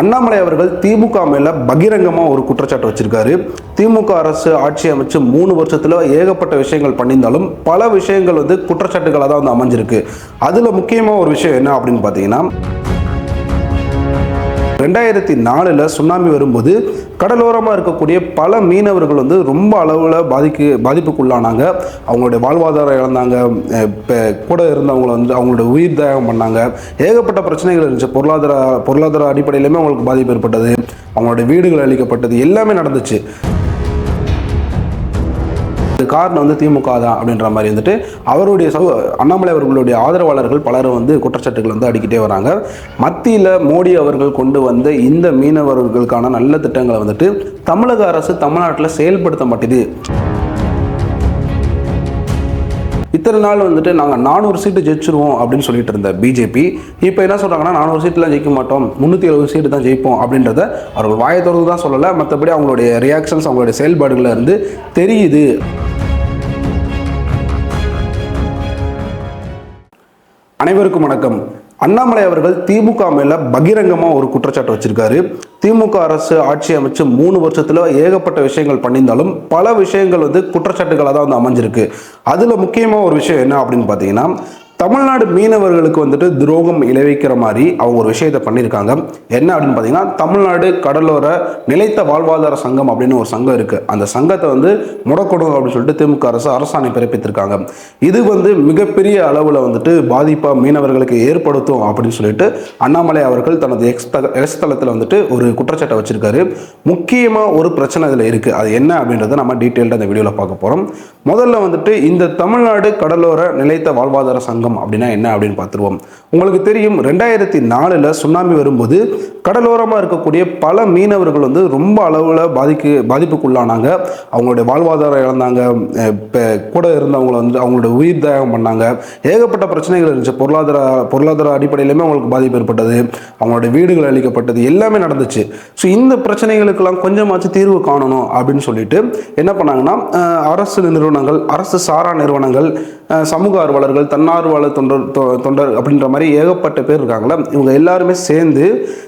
அண்ணாமலை அவர்கள் திமுக மேல பகிரங்கமாக ஒரு குற்றச்சாட்டு வச்சிருக்காரு. திமுக அரசு ஆட்சி அமைச்சு மூணு வருஷத்துல ஏகப்பட்ட விஷயங்கள் பண்ணியிருந்தாலும் பல விஷயங்கள் வந்து குற்றச்சாட்டுகளாக தான் வந்து அமைஞ்சிருக்கு. அதுல முக்கியமா ஒரு விஷயம் என்ன அப்படின்னு பார்த்தீங்கன்னா ரெண்டாயிரத்தி நாலில் சுனாமி வரும்போது கடலோரமாக இருக்கக்கூடிய பல மீனவர்கள் வந்து ரொம்ப அளவில் பாதிக்கு பாதிப்புக்குள்ளானாங்க. அவங்களுடைய வாழ்வாதாரம் இழந்தாங்க. இப்போ கூட இருந்தவங்களை வந்து அவங்களோட உயிர் தியாகம் பண்ணாங்க. ஏகப்பட்ட பிரச்சனைகள் இருந்துச்சு. பொருளாதார பொருளாதார அடிப்படையிலுமே அவங்களுக்கு பாதிப்பு ஏற்பட்டது. அவங்களுடைய வீடுகள் அளிக்கப்பட்டது எல்லாமே நடந்துச்சு. காரணம் வந்து திமுக தான் அப்படின்ற மாதிரி வந்துட்டு அவருடைய சௌ அண்ணாமலை அவர்களுடைய ஆதரவாளர்கள் பலரும் வந்து குற்றச்சாட்டுகள் வந்து அடிக்கிட்டே வராங்க. மத்தியில் மோடி அவர்கள் கொண்டு வந்த இந்த மீனவர்களுக்கான நல்ல திட்டங்களை வந்துட்டு தமிழக அரசு தமிழ்நாட்டில் செயல்படுத்த மாட்டேது. இத்தனை நாள் வந்துட்டு நாங்கள் நானூறு சீட்டு ஜெயிச்சிருவோம் அப்படின்னு சொல்லிட்டு இருந்த பிஜேபி இப்போ என்ன சொல்கிறாங்கன்னா நானூறு சீட்டுலாம் ஜெயிக்க மாட்டோம் முந்நூற்றி எழுபது சீட்டு தான் ஜெயிப்போம் அப்படின்றத அவர்கள் வாயை திறந்து தான் சொல்லலை. மற்றபடி அவங்களுடைய ரியாக்ஷன்ஸ் அவங்களுடைய செயல்பாடுகளில் இருந்து தெரியுது. அனைவருக்கும் வணக்கம். அண்ணாமலை அவர்கள் திமுக மேல பகிரங்கமா ஒரு குற்றச்சாட்டு வச்சிருக்காரு. திமுக அரசு ஆட்சி அமைச்சு மூணு வருஷத்துல ஏகப்பட்ட விஷயங்கள் பண்ணியிருந்தாலும் பல விஷயங்கள் வந்து குற்றச்சாட்டுகளாக தான் வந்து அமைஞ்சிருக்கு. அதுல முக்கியமா ஒரு விஷயம் என்ன அப்படின்னு பார்த்தீங்கன்னா தமிழ்நாடு மீனவர்களுக்கு வந்துட்டு துரோகம் இழைவிக்கிற மாதிரி அவங்க ஒரு விஷயத்தை பண்ணியிருக்காங்க. என்ன அப்படின்னு பார்த்தீங்கன்னா தமிழ்நாடு கடலோர நிலைத்த வாழ்வாதார சங்கம் அப்படின்னு ஒரு சங்கம் இருக்குது அந்த சங்கத்தை வந்து முடக்கணும் அப்படின்னு சொல்லிட்டு திமுக அரசு அரசாணை பிறப்பித்திருக்காங்க. இது வந்து மிகப்பெரிய அளவில் வந்துட்டு பாதிப்பாக மீனவர்களுக்கு ஏற்படுத்தும் அப்படின்னு சொல்லிட்டு அண்ணாமலை அவர்கள் தனது எக்ஸ் எக்ஸ் தளத்தில் வந்துட்டு ஒரு குற்றச்சாட்டை வச்சிருக்காரு. முக்கியமாக ஒரு பிரச்சனை இதில் இருக்குது அது என்ன அப்படின்றத நம்ம டீட்டெயில்டாக அந்த வீடியோவில் பார்க்க போகிறோம் முதல்ல வந்துட்டு இந்த தமிழ்நாடு கடலோர நிலைத்த வாழ்வாதார சங்கம் அப்படின்னா என்ன அப்படின்னு பார்த்துருவோம். உங்களுக்கு தெரியும் ரெண்டாயிரத்தி நாலில் சுனாமி வரும்போது கடலோரமாக இருக்கக்கூடிய பல மீனவர்கள் வந்து ரொம்ப அளவில் பாதிக்கு பாதிப்புக்குள்ளானாங்க. அவங்களுடைய வாழ்வாதாரம் இழந்தாங்க. இப்போ கூட இருந்தவங்களை வந்து அவங்களோட உயிர் தியாகம் பண்ணாங்க. ஏகப்பட்ட பிரச்சனைகள் இருந்துச்சு. பொருளாதார பொருளாதார அடிப்படையிலுமே அவங்களுக்கு பாதிப்பு ஏற்பட்டது. அவங்களுடைய வீடுகள் அளிக்கப்பட்டது எல்லாமே நடந்துச்சு. ஸோ இந்த பிரச்சனைகளுக்கெல்லாம் கொஞ்சமாச்சும் தீர்வு காணணும் அப்படின்னு சொல்லிட்டு என்ன பண்ணாங்கன்னா அரசு நிறுவனங்கள் அரசு சாரா நிறுவனங்கள் சமூக ஆர்வலர்கள் தன்னார்வலர் தொண்டர் தொண்டர் அப்படின்ற மாதிரி ஏகப்பட்ட பேர் இருக்காங்களா இவங்க எல்லாருமே சேர்ந்து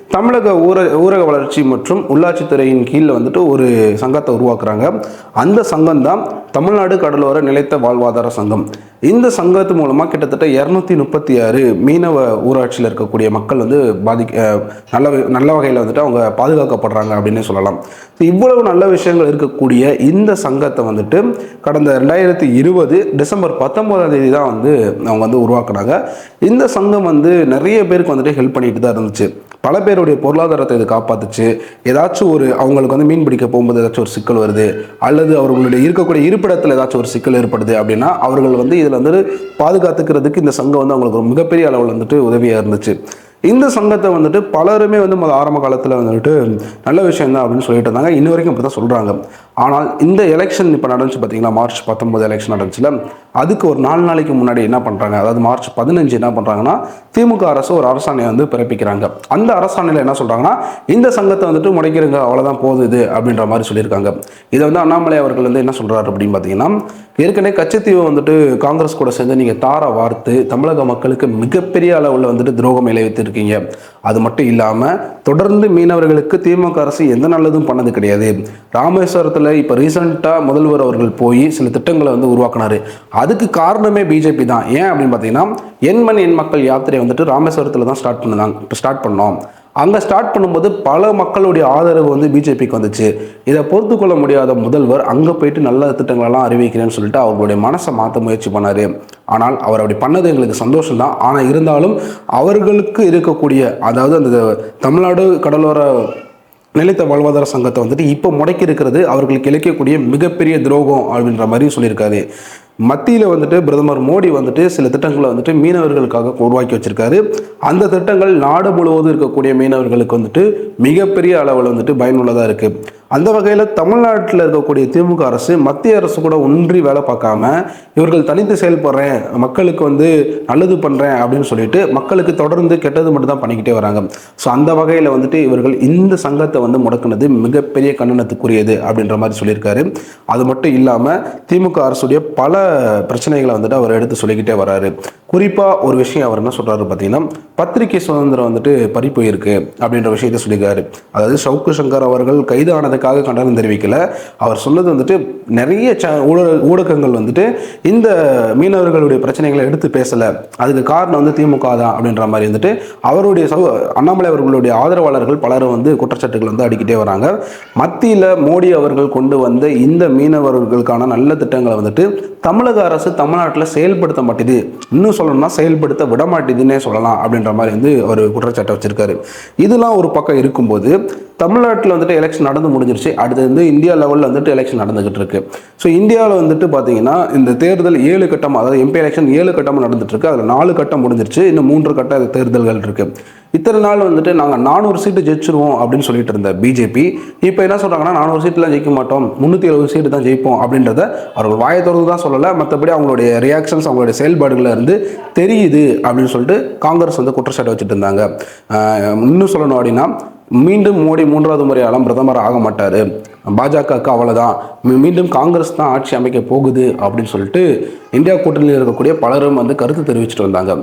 தமிழக ஊர ஊரக வளர்ச்சி மற்றும் உள்ளாட்சித்துறையின் கீழே வந்துட்டு ஒரு சங்கத்தை உருவாக்குறாங்க. அந்த சங்கம் தான் தமிழ்நாடு கடலோர நிலைத்த வாழ்வாதார சங்கம். இந்த சங்கத்து மூலமாக கிட்டத்தட்ட இரநூத்தி முப்பத்தி ஆறு மீனவ ஊராட்சியில் இருக்கக்கூடிய மக்கள் வந்து பாதிக்க நல்ல நல்ல வகையில் வந்துட்டு அவங்க பாதுகாக்கப்படுறாங்க அப்படின்னு சொல்லலாம். இவ்வளவு நல்ல விஷயங்கள் இருக்கக்கூடிய இந்த சங்கத்தை வந்துட்டு கடந்த ரெண்டாயிரத்தி இருபது டிசம்பர் பத்தொன்பதாம் தேதி தான் வந்து அவங்க வந்து உருவாக்குனாங்க. இந்த சங்கம் வந்து நிறைய பேருக்கு வந்துட்டு ஹெல்ப் பண்ணிட்டு தான் இருந்துச்சு. பல பேருடைய பொருளாதாரத்தை இது காப்பாத்துச்சு. ஏதாச்சும் ஒரு அவங்களுக்கு வந்து மீன் பிடிக்க போகும்போது ஏதாச்சும் ஒரு சிக்கல் வருது அல்லது அவர்களுடைய இருக்கக்கூடிய இருப்பிடத்தில் ஏதாச்சும் ஒரு சிக்கல் ஏற்படுது அப்படின்னா அவர்கள் வந்து இதில் வந்துட்டு பாதுகாத்துக்கிறதுக்கு இந்த சங்கம் வந்து அவங்களுக்கு ஒரு மிகப்பெரிய அளவில் வந்துட்டு உதவியாக இருந்துச்சு. இந்த சங்கத்தை வந்துட்டு பலருமே வந்து முதல் ஆரம்ப காலத்தில் வந்துட்டு நல்ல விஷயம் தான் அப்படின்னு சொல்லிட்டு இருந்தாங்க. இன்ன வரைக்கும் இப்போ தான் சொல்கிறாங்க ஆனால் இந்த எலெக்ஷன் இப்போ நடந்துச்சு பார்த்தீங்களா மார்ச் பத்தொன்பது எலெக்ஷன் நடந்துச்சுல. அதுக்கு ஒரு நாலு நாளைக்கு முன்னாடி என்ன பண்ணுறாங்க அதாவது மார்ச் பதினஞ்சு என்ன பண்ணுறாங்கன்னா திமுக அரசு ஒரு அரசாணையை வந்து பிறப்பிக்கிறாங்க. அந்த அரசாணையில் என்ன சொல்கிறாங்கன்னா இந்த சங்கத்தை வந்துட்டு முடைக்கிறங்க அவ்வளோதான் போகுது அப்படின்ற மாதிரி சொல்லியிருக்காங்க. இதை வந்து அண்ணாமலை அவர்கள் வந்து என்ன சொல்கிறாரு அப்படின்னு பார்த்தீங்கன்னா ஏற்கனவே கச்சத்தீவை வந்துட்டு காங்கிரஸ் கூட சேர்ந்து நீங்கள் தார வார்த்து தமிழக மக்களுக்கு மிகப்பெரிய அளவில் வந்துட்டு துரோகம் விளைவித்திருக்கீங்க அது மட்டும் இல்லாமல் தொடர்ந்து மீனவர்களுக்கு திமுக அரசு எந்த நல்லதும் பண்ணது கிடையாது. ராமேஸ்வரத்தில் இப்போ ரீசண்டாக முதல்வர் அவர்கள் போய் சில திட்டங்களை வந்து உருவாக்கினார். அதுக்கு காரணமே பிஜேபி தான். ஏன் அப்படின்னு பார்த்தீங்கன்னா எண்மண் எண் மக்கள் யாத்திரை வந்துட்டு ராமேஸ்வரத்தில் தான் ஸ்டார்ட் பண்ணுதாங்க ஸ்டார்ட் பண்ணோம். அங்கே ஸ்டார்ட் பண்ணும்போது பல மக்களுடைய ஆதரவு வந்து பிஜேபிக்கு வந்துச்சு. இதை பொறுத்து கொள்ள முடியாத முதல்வர் அங்கே போயிட்டு நல்ல திட்டங்களெல்லாம் அறிவிக்கிறேன்னு சொல்லிட்டு அவர்களுடைய மனசை மாற்ற முயற்சி பண்ணார். ஆனால் அவர் அப்படி பண்ணது எங்களுக்கு சந்தோஷம் தான் ஆனால் இருந்தாலும் அவர்களுக்கு இருக்கக்கூடிய அதாவது அந்த தமிழ்நாடு கடலோர நிலைத்த வாழ்வாதார சங்கத்தை வந்துட்டு இப்போ முடக்கி இருக்கிறது அவர்களுக்கு இழைக்கக்கூடிய மிகப்பெரிய துரோகம் அப்படின்ற மாதிரி சொல்லியிருக்காரு. மத்தியில் வந்துட்டு பிரதமர் மோடி வந்துட்டு சில திட்டங்களை வந்துட்டு மீனவர்களுக்காக உருவாக்கி வச்சிருக்காரு. அந்த திட்டங்கள் நாடு முழுவதும் இருக்கக்கூடிய மீனவர்களுக்கு வந்துட்டு மிகப்பெரிய அளவில் வந்துட்டு பயனுள்ளதாக இருக்குது அந்த வகையில் தமிழ்நாட்டில் இருக்கக்கூடிய திமுக அரசு மத்திய அரசு கூட ஒன்றி வேலை பார்க்காம இவர்கள் தனித்து செயல்படுறேன் மக்களுக்கு வந்து நல்லது பண்ணுறேன் அப்படின்னு சொல்லிட்டு மக்களுக்கு தொடர்ந்து கெட்டது மட்டும் தான் பண்ணிக்கிட்டே வராங்க. ஸோ அந்த வகையில் வந்துட்டு இவர்கள் இந்த சங்கத்தை வந்து முடக்குனது மிகப்பெரிய கண்டனத்துக்குரியது அப்படின்ற மாதிரி சொல்லியிருக்காரு. அது மட்டும் இல்லாமல் திமுக அரசுடைய பல பிரச்சனைகளை வந்துட்டு அவர் எடுத்து சொல்லிக்கிட்டே வராரு. குறிப்பாக ஒரு விஷயம் அவர் என்ன சொல்கிறாரு பார்த்தீங்கன்னா பத்திரிகை சுதந்திரம் வந்துட்டு பறிப்போயிருக்கு அப்படின்ற விஷயத்த சொல்லியிருக்காரு. அதாவது சவுக்கு சங்கர் அவர்கள் கைது ஆனதுக்காக கண்டனம் தெரிவிக்கல. அவர் சொன்னது வந்துட்டு நிறைய ச ஊடக ஊடகங்கள் வந்துட்டு இந்த மீனவர்களுடைய பிரச்சனைகளை எடுத்து பேசலை. அதுக்கு காரணம் வந்து திமுக தான் அப்படின்ற மாதிரி வந்துட்டு அவருடைய சவு அண்ணாமலை அவர்களுடைய ஆதரவாளர்கள் பலரும் வந்து குற்றச்சாட்டுகள் வந்து அடிக்கிட்டே வராங்க. மத்தியில் மோடி அவர்கள் கொண்டு வந்த இந்த மீனவர்களுக்கான நல்ல திட்டங்களை வந்துட்டு தமிழக அரசு தமிழ்நாட்டில் செயல்படுத்த மாட்டேது. இன்னும் சொல்லணும்னா செயல்படுத்த விடமாட்டேதுன்னே சொல்லலாம் அப்படின்ற மாதிரி வந்து ஒரு குற்றச்சாட்டை வச்சிருக்காரு. இதெல்லாம் ஒரு பக்கம் இருக்கும்போது தமிழ்நாட்டில் வந்துட்டு எலெக்ஷன் நடந்து முடிஞ்சிருச்சு. அடுத்து வந்து இந்தியா லெவலில் வந்துட்டு எலெக்ஷன் நடந்துகிட்டு இருக்கு. ஸோ இந்தியாவில் வந்துட்டு பார்த்தீங்கன்னா இந்த தேர்தல் ஏழு கட்டம் அதாவது எம்பி எலெக்ஷன் ஏழு கட்டமாக நடந்துட்டு இருக்கு. அதில் நாலு கட்டம் முடிஞ்சிருச்சு. இன்னும் மூன்று கட்ட தேர்தல்கள் இருக்குது இத்தனை நாள் வந்துட்டு நாங்கள் நானூறு சீட்டு ஜெயிச்சிருவோம் அப்படின்னு சொல்லிட்டு இருந்த பிஜேபி இப்போ என்ன சொல்கிறாங்கன்னா நானூறு சீட்லாம் ஜெயிக்க மாட்டோம். முந்நூற்றி எழுபது சீட்டு தான் ஜெயிப்போம் அப்படின்றத அவர்கள் வாயை திறந்து தான் சொல்லலை. மற்றபடி அவங்களுடைய ரியாக்ஷன்ஸ் அவங்களுடைய செயல்பாடுகளில் இருந்து தெரியுது அப்படின்னு சொல்லிட்டு காங்கிரஸ் வந்து குற்றச்சாட்டு வச்சுட்டு இருந்தாங்க. இன்னும் சொல்லணும் அப்படின்னா மீண்டும் மோடி மூன்றாவது முறையாலும் பிரதமர் ஆக மாட்டார். பாஜகவுக்கு அவ்வளோதான் மீண்டும் காங்கிரஸ் தான் ஆட்சி அமைக்க போகுது அப்படின்னு சொல்லிட்டு இந்தியா கூட்டணியில் இருக்கக்கூடிய பலரும் வந்து கருத்து தெரிவிச்சிட்டு வந்தாங்க.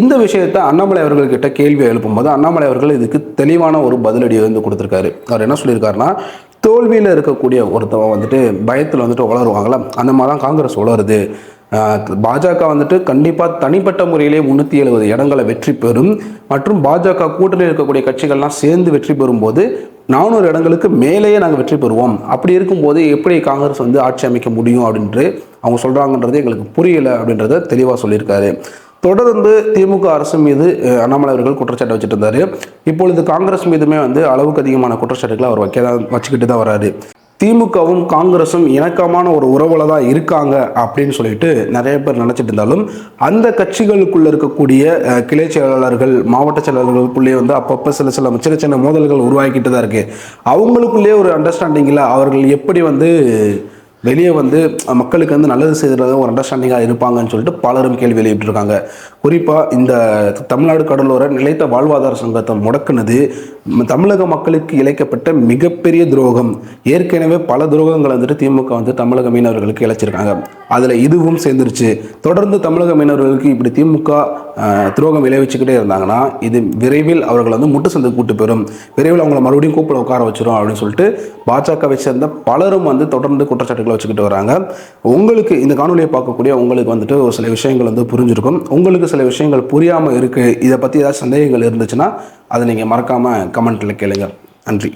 இந்த விஷயத்தை அண்ணாமலை அவர்கள்கிட்ட கேள்வி எழுப்பும்போது அண்ணாமலை அவர்கள் இதுக்கு தெளிவான ஒரு பதிலடி வந்து கொடுத்துருக்காரு. அவர் என்ன சொல்லியிருக்காருன்னா தோல்வியில் இருக்கக்கூடிய ஒருத்தவன் வந்துட்டு பயத்தில் வந்துட்டு உளருவாங்களா அந்த மாதிரி தான் காங்கிரஸ் உளருது. பாஜக வந்துட்டு கண்டிப்பாக தனிப்பட்ட முறையிலே முந்நூற்றி எழுபது இடங்களை வெற்றி பெறும். மற்றும் பாஜக கூட்டணியில் இருக்கக்கூடிய கட்சிகள்லாம் சேர்ந்து வெற்றி பெறும்போது நானூறு இடங்களுக்கு மேலேயே நாங்கள் வெற்றி பெறுவோம். அப்படி இருக்கும்போது எப்படி காங்கிரஸ் வந்து ஆட்சி அமைக்க முடியும் அப்படின்ட்டு அவங்க சொல்கிறாங்கன்றது எங்களுக்கு புரியலை அப்படின்றத தெளிவாக சொல்லியிருக்காரு. தொடர்ந்து திமுக அரசு மீது அண்ணாமலை அவர்கள் குற்றச்சாட்டு வச்சுட்டு இருந்தார். இப்பொழுது காங்கிரஸ் மீதுமே வந்து அளவுக்கு அதிகமான குற்றச்சாட்டுகளை அவர் வைக்க தான் வச்சுக்கிட்டு தான் வராரு. திமுகவும் காங்கிரஸும் இணக்கமான ஒரு உறவுல தான் இருக்காங்க அப்படின்னு சொல்லிட்டு நிறைய பேர் நினச்சிட்டு இருந்தாலும் அந்த கட்சிகளுக்குள்ள இருக்கக்கூடிய கிளை செயலாளர்கள் மாவட்ட செயலாளர்களுக்குள்ளேயே வந்து அப்பப்போ சில சில சின்ன சின்ன மோதல்கள் உருவாக்கிட்டு தான் இருக்கு. அவங்களுக்குள்ளேயே ஒரு அண்டர்ஸ்டாண்டிங்கில் அவர்கள் எப்படி வந்து வெளியே வந்து மக்களுக்கு வந்து நல்லது செய்கிறத ஒரு அண்டர்ஸ்டாண்டிங்காக இருப்பாங்கன்னு சொல்லிட்டு பலரும் கேள்வி வெளியிட்டிருக்காங்க குறிப்பாக இந்த தமிழ்நாடு கடலோர நிலைத்த வாழ்வாதார சங்கத்தை முடக்குனது தமிழக மக்களுக்கு இழைக்கப்பட்ட மிகப்பெரிய துரோகம். ஏற்கனவே பல துரோகங்களை வந்துட்டு திமுக வந்து தமிழக மீனவர்களுக்கு இழைச்சிருக்காங்க. அதில் இதுவும் சேர்ந்துருச்சு. தொடர்ந்து தமிழக மீனவர்களுக்கு இப்படி திமுக துரோகம் விளைவிச்சுக்கிட்டே இருந்தாங்கன்னா இது விரைவில் அவர்களை வந்து முட்டு சந்தை கூட்டு பெறும் விரைவில் அவங்கள மறுபடியும் கூப்பிட உட்கார வச்சிரும் அப்படின்னு சொல்லிட்டு பாஜகவை சேர்ந்த பலரும் வந்து தொடர்ந்து குற்றச்சாட்டுகளை வச்சுக்கிட்டு வராங்க. உங்களுக்கு இந்த காணொலியை பார்க்கக்கூடிய உங்களுக்கு வந்துட்டு ஒரு சில விஷயங்கள் வந்து புரிஞ்சிருக்கும். உங்களுக்கு சில விஷயங்கள் புரியாமல் இருக்குது இதை பற்றி ஏதாவது சந்தேகங்கள் இருந்துச்சுன்னா அதை நீங்கள் மறக்காமல் கமெண்ட்டில் கேளுங்க. நன்றி.